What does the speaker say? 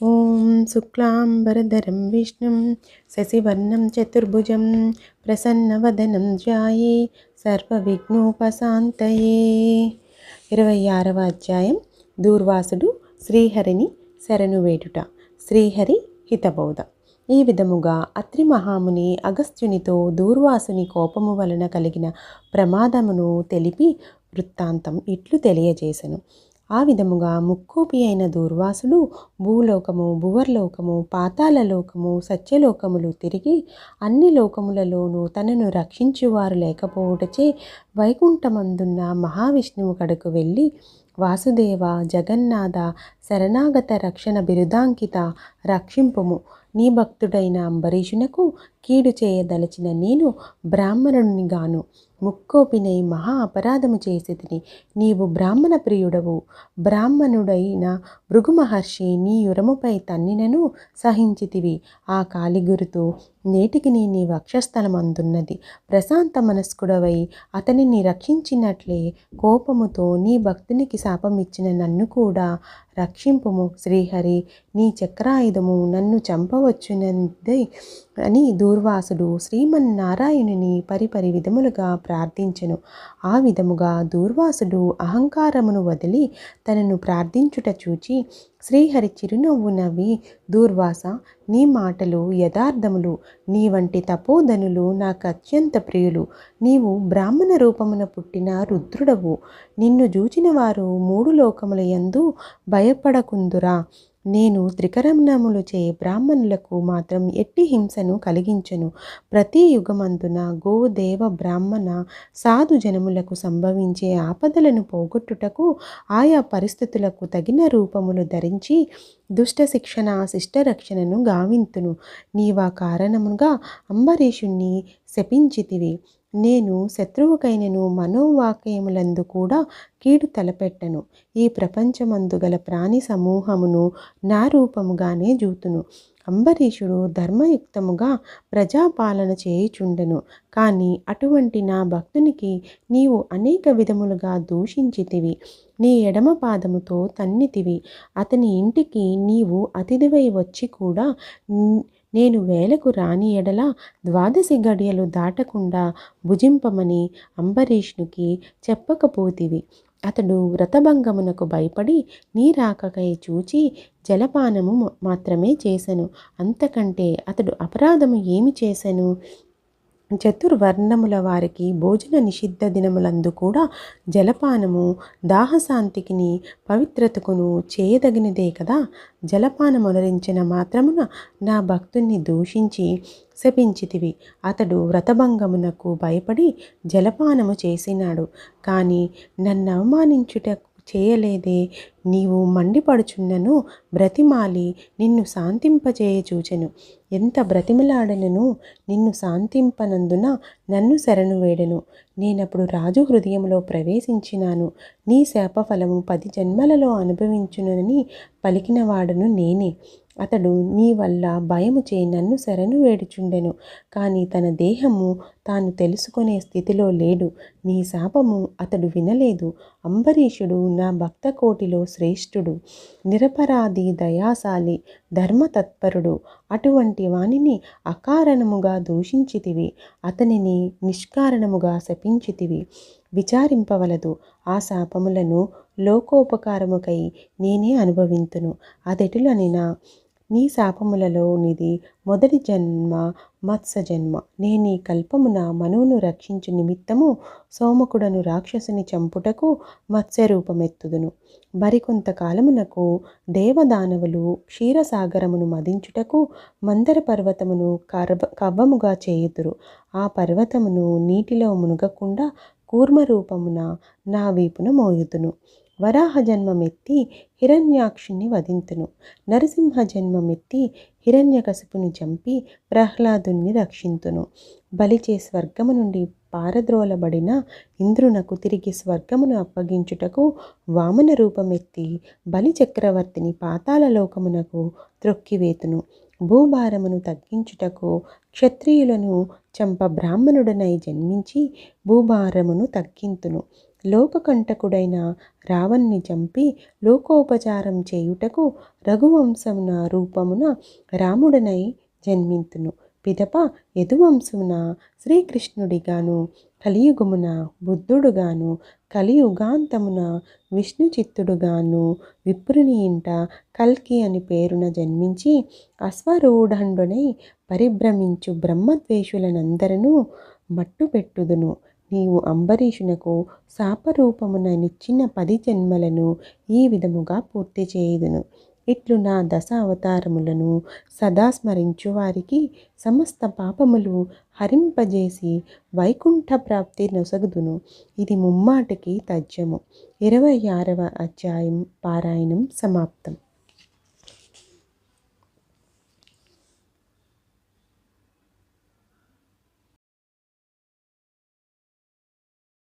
ఓం శుక్లాంబరధరం విష్ణుం శశివర్ణం చతుర్భుజం ప్రసన్నవదనం జాయే సర్వవిఘ్నోపశాంతయే. ఇరవై ఆరవ అధ్యాయం దూర్వాసుడు శ్రీహరిని శరణువేటుట శ్రీహరి హితబోధ. ఈ విధముగా అత్రి మహాముని అగస్త్యునితో దూర్వాసుని కోపము వలన కలిగిన ప్రమాదమును తెలిపి వృత్తాంతం ఇట్లు తెలియజేశను ఆ విధముగా ముక్కోపి అయిన దూర్వాసుడు భూలోకము భువర్లోకము పాతాళలోకము సత్యలోకములు తిరిగి అన్ని లోకములలోనూ తనను రక్షించువారు లేకపోవటచే వైకుంఠమందున్న మహావిష్ణువు కడకు వెళ్ళి వాసుదేవ జగన్నాథ శరణాగత రక్షణ బిరుదాంకిత రక్షింపుము. నీ భక్తుడైన అంబరీషునకు కీడు చేయదలచిన నేను బ్రాహ్మణునిగాను. ముక్కోపినై మహా అపరాధము చేసేదిని నీవు బ్రాహ్మణ ప్రియుడవు. బ్రాహ్మణుడైన భృగు మహర్షి నీ యురముపై తన్నినను సహించితివి. ఆ కాలిగురుతు నేటికి నీ నీ వక్షస్థలమందున్నది. ప్రశాంత మనస్కుడవై అతనిని రక్షించినట్లే కోపముతో నీ భక్తునికి శాపమిచ్చిన నన్ను కూడా రక్షింపుము. శ్రీహరి నీ చక్రాయుధము నన్ను చంపవచ్చునది అని దూర్వాసుడు శ్రీమన్నారాయణుని పరిపరి విధములుగా ప్రార్థించెను. ఆ విధముగా దూర్వాసుడు అహంకారమును వదిలి తనను ప్రార్థించుట చూచి శ్రీహరి చిరునవ్వు నవ్వి దూర్వాస నీ మాటలు యథార్థములు. నీ వంటి తపోధనులు నాకు అత్యంత ప్రియులు. నీవు బ్రాహ్మణ రూపమున పుట్టిన రుద్రుడవు. నిన్ను జూచిన వారు మూడు లోకముల యందు భయపడకుందురా. నేను త్రికరమణములు చే బ్రాహ్మణులకు మాత్రం ఎట్టి హింసను కలిగించను. ప్రతి యుగమందున గో దేవ బ్రాహ్మణ సాధు జనములకు సంభవించే ఆపదలను పోగొట్టుటకు ఆయా పరిస్థితులకు తగిన రూపములు ధరించి దుష్ట శిక్షణ శిష్ట రక్షణను గావింతును. నీవా కారణముగా అంబరీషుణ్ణి శపించితివి. నేను శత్రువుకైనను మనోవాక్యములందు కూడా కీడు తలపెట్టను. ఈ ప్రపంచమందు గల ప్రాణి సమూహమును నా రూపముగానే జూతును. అంబరీషుడు ధర్మయుక్తముగా ప్రజాపాలన చేయుచుండెను. కానీ అటువంటి నా భక్తునికి నీవు అనేక విధములుగా దూషించితివి. నీ ఎడమ పాదముతో తన్నితివి. అతని ఇంటికి నీవు అతిథివై వచ్చి కూడా నేను వేలకు రాని ఎడల ద్వాదశి గడియలు దాటకుండా భుజింపమని అంబరీష్నుకి చెప్పకపోతివి. అతడు వ్రతభంగమునకు భయపడి నీరాకకై చూచి జలపానము మాత్రమే చేసెను. అంతకంటే అతడు అపరాధము ఏమి చేశాను చతుర్వర్ణముల వారికి భోజన నిషిద్ధ దినములందు కూడా జలపానము దాహశాంతికిని పవిత్రతకును చేయదగినదే కదా? జలపానమునరించిన మాత్రమున నా భక్తుణ్ణి దూషించి శపించితివి. అతడు వ్రతభంగమునకు భయపడి జలపానము చేసినాడు. కానీ నన్ను అవమానించుట చేయలేదే? నీవు మండిపడుచున్నను బ్రతిమాలి నిన్ను శాంతింపజేయచూచెను ఎంత బ్రతిమలాడనను నిన్ను శాంతింపనందున నన్ను శరణు వేడెను. నేనప్పుడు రాజు హృదయంలో ప్రవేశించినాను. నీ శాపఫలము పది జన్మలలో అనుభవించునని పలికినవాడను నేనే. అతడు నీ వల్ల భయము చేయి నన్ను శరణు వేడుచుండెను. కానీ తన దేహము తాను తెలుసుకునే స్థితిలో లేడు. నీ శాపము అతడు వినలేదు. అంబరీషుడు నా భక్త కోటిలో శ్రేష్ఠుడు నిరపరాధి దయాశాలి ధర్మతత్పరుడు. అటువంటి వానిని అకారణముగా దూషించితివి అతనిని నిష్కారణముగా శపించితివి. విచారింపవలదు. ఆ శాపములను లోకోపకారముకై నేనే అనుభవింతును. అదెటులనినా నీ శాపములలో నిది మొదటి జన్మ మత్స్య జన్మ. నేను ఈ కల్పమున మనువును రక్షించు నిమిత్తము సోమకుడను రాక్షసుని చంపుటకు మత్స్య రూపమెత్తుదును మరికొంత కాలమునకు దేవదానవులు క్షీరసాగరమును మదించుటకు మందర పర్వతమును కర్వ కవ్వముగా చేయుదురు. ఆ పర్వతమును నీటిలో మునగకుండా కూర్మ రూపమున నా వీపున మోయుదును. వరాహ జన్మమెత్తి హిరణ్యాక్షుణ్ణి వధింతును. నరసింహ జన్మమెత్తి హిరణ్యకశిపును చంపి ప్రహ్లాదుని రక్షింతును. బలిచే స్వర్గము నుండి పారద్రోలబడిన ఇంద్రునకు తిరిగి స్వర్గమును అప్పగించుటకు వామన రూపమెత్తి బలి చక్రవర్తిని పాతాళ లోకమునకు త్రొక్కివేతును. భూభారమును తగ్గించుటకు క్షత్రియులను చంప బ్రాహ్మణుడనై జన్మించి భూభారమును తగ్గింతును. లోకకంటకుడైన రావణ్ణి చంపి లోకోపచారం చేయుటకు రఘువంశమున రూపమున రాముడనై జన్మింతును. పిదప యదువంశమున శ్రీకృష్ణుడిగాను కలియుగమున బుద్ధుడుగాను కలియుగాంతమున విష్ణు చిత్తుడుగాను విప్రుని ఇంట కల్కి అని పేరున జన్మించి అశ్వరూఢండునై పరిభ్రమించు బ్రహ్మద్వేషులనందరను మట్టుపెట్టుదును. నీవు అంబరీషునకు శాపరూపమున నిచ్చిన పది జన్మలను ఈ విధముగా పూర్తి చేయుదును. ఇట్లు నా దశ అవతారములను సదా స్మరించు వారికి సమస్త పాపములు హరింపజేసి వైకుంఠ ప్రాప్తి నొసగుదును. ఇది ముమ్మాటికి తజ్జము ఇరవై ఆరవ అధ్యాయం పారాయణం సమాప్తం.